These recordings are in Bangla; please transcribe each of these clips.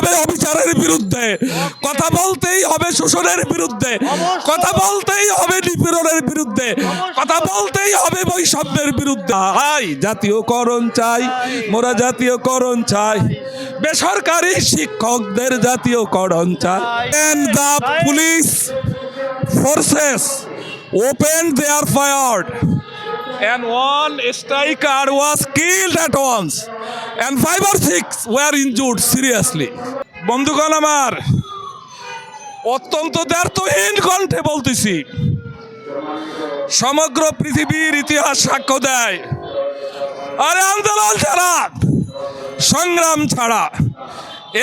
হবে অবিচারের বিরুদ্ধে কথা বলতেই হবে শোষণের বিরুদ্ধে কথা বলতেই হবে নিপীড়নের বিরুদ্ধে কথা বলতেই হবে বৈষম্যের বিরুদ্ধে আই জাতীয়করণ চাই মোরা জাতীয়করণ চাই বেসরকারি শিক্ষকদের জাতীয়করণ চাই and the police forces open their fire and one striker was killed at once and five R six were injured seriously বন্ধুগণ আমার অত্যন্ত দ্বার্থহীন কণ্ঠে বলতেছি সমগ্র পৃথিবীর ইতিহাস সাক্ষ্য দেয় আরে আন্দোলন ছাড়া সংগ্রাম ছাড়া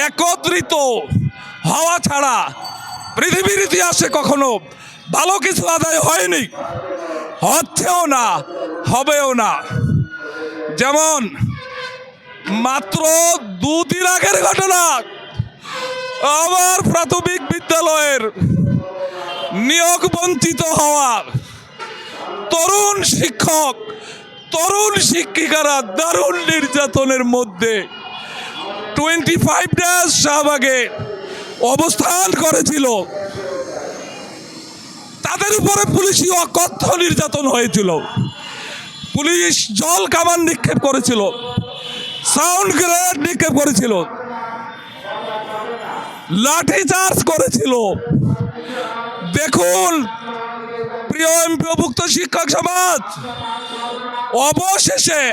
একত্রিত হওয়া ছাড়া পৃথিবীর ইতিহাসে কখনো ভালো কিছু আদায় হয়নি হচ্ছেও না হবেও না যেমন মাত্র দুদিন আগের ঘটনা আমার প্রাথমিক বিদ্যালয়ের নিয়োগ বঞ্চিত হওয়া তরুণ শিক্ষক তরুণ শিক্ষিকারা দারুণ নির্যাতনের মধ্যে টোয়েন্টি ফাইভ ড্যাশ শাহবাগে অবস্থান করেছিল তাদের উপরে পুলিশি অকথ্য নির্যাতন হয়েছিল পুলিশ জল কামান নিক্ষেপ করেছিল সাউন্ড গ্রেনেড নিক্ষেপ করেছিল লাঠি চার্জ করেছিল দেখুন প্রিয় এমপিভুক্ত শিক্ষক সমাজ অবশেষে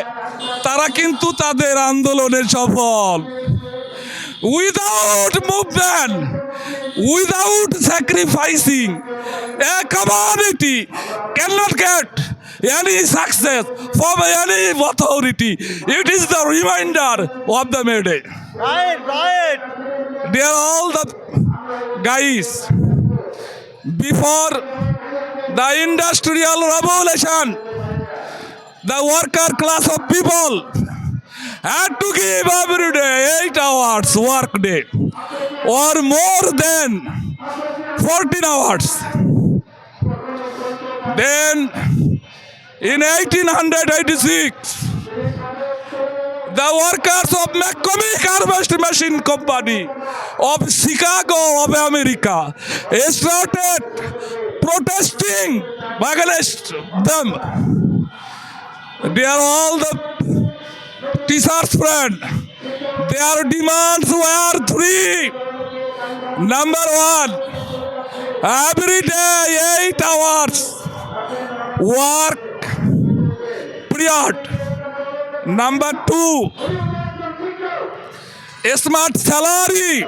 তারা কিন্তু তাদের আন্দোলনে সফল without movement without sacrificing a community can not get any success from any authority. It is the reminder of the May Day. Right, right. Dear all the guys, before the industrial revolution, the worker class of people had to give every day eight hours work day or more than 14 hours. Then In 1886, the workers of McCormick Harvest Machine Company of Chicago of America started protesting against them. They are all the teachers' friend. Their demands were three. Number one, every day eight hours work period. Number 2, smart salary.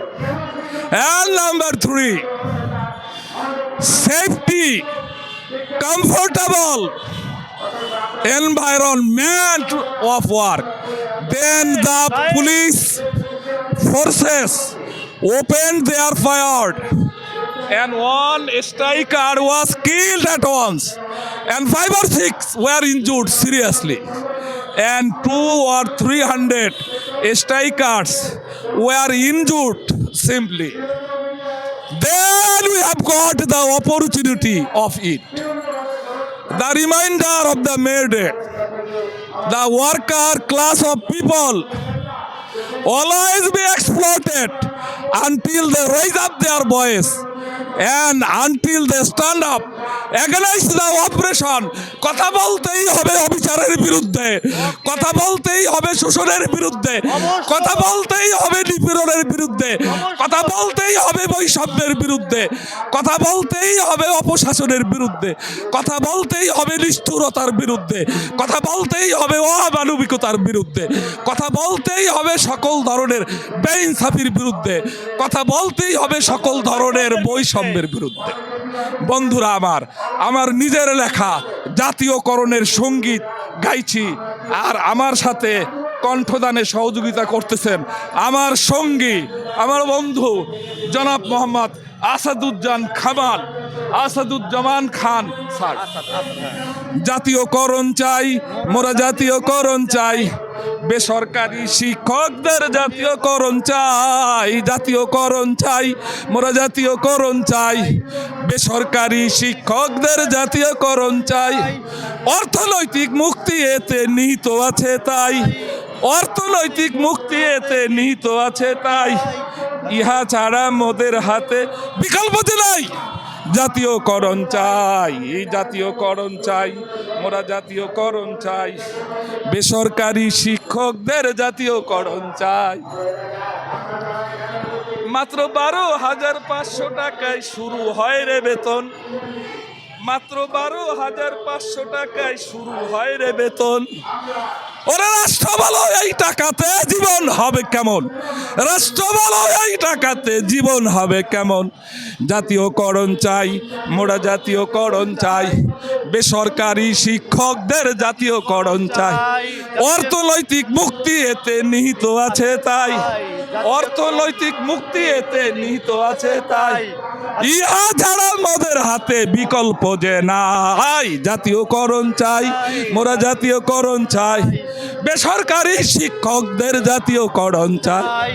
And number 3, safety, comfortable environment of work. Then the police forces opened their fire and one striker was killed at once and five or six were injured seriously and two or three hundred strikers were injured simply. Then we have got the opportunity of it. The reminder of the May the worker class of people always be exploited until they raise up their voice and until they stand up against the operation কথা বলতেই হবে অবিচারের বিরুদ্ধে কথা বলতেই হবে শোষণের বিরুদ্ধে কথা বলতেই হবে নিপীড়নের বিরুদ্ধে কথা বলতেই হবে বৈষম্যের বিরুদ্ধে কথা বলতেই হবে অপশাসনের বিরুদ্ধে কথা বলতেই হবে নিষ্ঠুরতার বিরুদ্ধে কথা বলতেই হবে অমানবিকতার বিরুদ্ধে কথা বলতেই হবে সকল ধরনের বেইনসাফির বিরুদ্ধে কথা বলতেই হবে সকল ধরনের বৈষম্যের বিরুদ্ধে বন্ধুরা আমার আমার নিজের লেখা জাতীয়করণের সঙ্গীত গাইছি আর আমার সাথে কণ্ঠদানে সহযোগিতা করতেছেন আমার সঙ্গী আমার বন্ধু জনাব মোহাম্মদ আসাদুজ্জান খামাল আসাদুজ্জামান খান স্যার জাতীয়করণ চাই মোরা জাতীয়করণ চাই বেসরকারি শিক্ষকদের জাতীয়করণ চাই জাতীয়করণ চাই মোরা জাতীয়করণ চাই বেসরকারি শিক্ষকদের জাতীয়করণ চাই অর্থনৈতিক মুক্তি এতে নিহিত আছে তাই অর্থনৈতিক মুক্তি এতে নিহিত আছে তাই ইহা ছাড়া মোদের হাতে বিকল্প নাই জাতীয়করণ চাই জাতীয়করণ চাই মোরা জাতীয়করণ চাই বেসরকারি শিক্ষকদের জাতীয়করণ চাই মাত্র বারো হাজার পাঁচশো টাকায় শুরু হয় রে বেতন মাত্র বারো হাজার পাঁচশো টাকায় শুরু হয় রে বেতন ওরা রাষ্ট্র বলো এই টাকাতে জীবন হবে কেমন রাষ্ট্র বলো এই টাকাতে জীবন হবে কেমন জাতীয়করণ চাই মোরা জাতীয়করণ চাই বেসরকারি শিক্ষকদের জাতীয়করণ চাই অর্থনৈতিক মুক্তি এতে নিহিত আছে তাই অর্থনৈতিক মুক্তি এতে নিহিত আছে তাই ইহা ছাড়া মদের হাতে বিকল্প যে নাই জাতীয়করণ চাই মোরা জাতীয়করণ চাই বেসরকারি শিক্ষকদের জাতীয় করণ চায়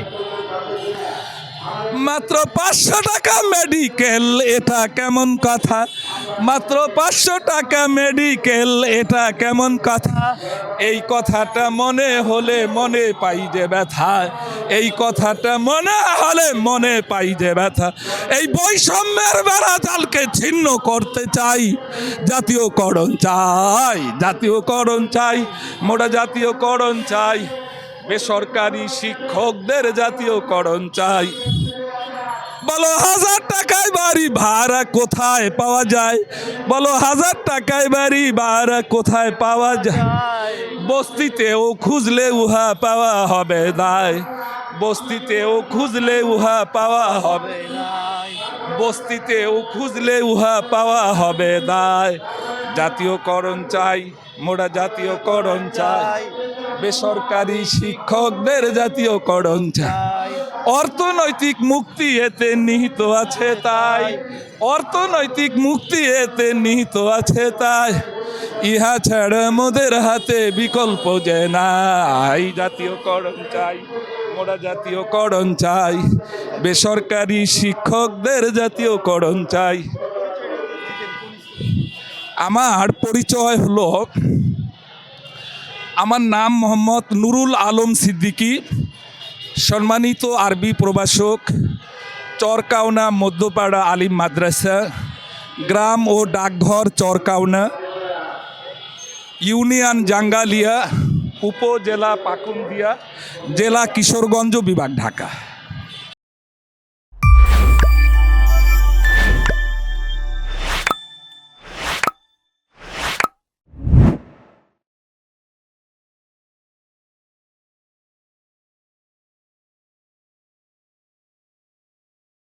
মাত্র পাঁচশো টাকা মেডিকেল এটা কেমন কথা মাত্র পাঁচশো টাকা মেডিকেল এটা কেমন কথা এই কথাটা মনে হলে মনে পাই যে ব্যথা এই কথাটা মনে হলে মনে পাই যে ব্যথা এই বৈষম্যের বেড়া জালকে ছিন্ন করতে চাই জাতীয়করণ চাই জাতীয়করণ চাই মোটা জাতীয়করণ চাই বেসরকারি শিক্ষকদের জাতীয়করণ চাই বলো হাজার টাকায় বাড়ি ভাড়া কোথায় পাওয়া যায় বলো হাজার টাকায় বাড়ি ভাড়া কোথায় পাওয়া যায় বস্তিতে ও খুঁজলে উহা পাওয়া হবে নাই বস্তিতেও খুঁজলে উহা পাওয়া হবে বস্তিতে ও খুঁজলে উহা পাওয়া হবে নাই করণ চাই মোড়া জাতীয় করণ চাই বেসরকারি শিক্ষকদের জাতীয় করণ চাই অর্থনৈতিক মুক্তি এতে নিহিত আছে তাই অর্থনৈতিক মুক্তি এতে নিহিত আছে তাই ইহা ছাড়া মোদের হাতে বিকল্প যে নাই জাতীয়করণ চাই মোরা জাতীয়করণ চাই বেসরকারি শিক্ষকদের জাতীয়করণ চাই আমার পরিচয় হলো আমার নাম মোহাম্মদ নুরুল আলম সিদ্দিকী সম্মানিত আরবি প্রভাষক চরকাওনা মধ্যপাড়া আলিম মাদ্রাসা গ্রাম ও ডাকঘর চরকাওনা ইউনিয়ন জাঙ্গালিয়া উপজেলা পাকুন্দিয়া জেলা কিশোরগঞ্জ বিভাগ ঢাকা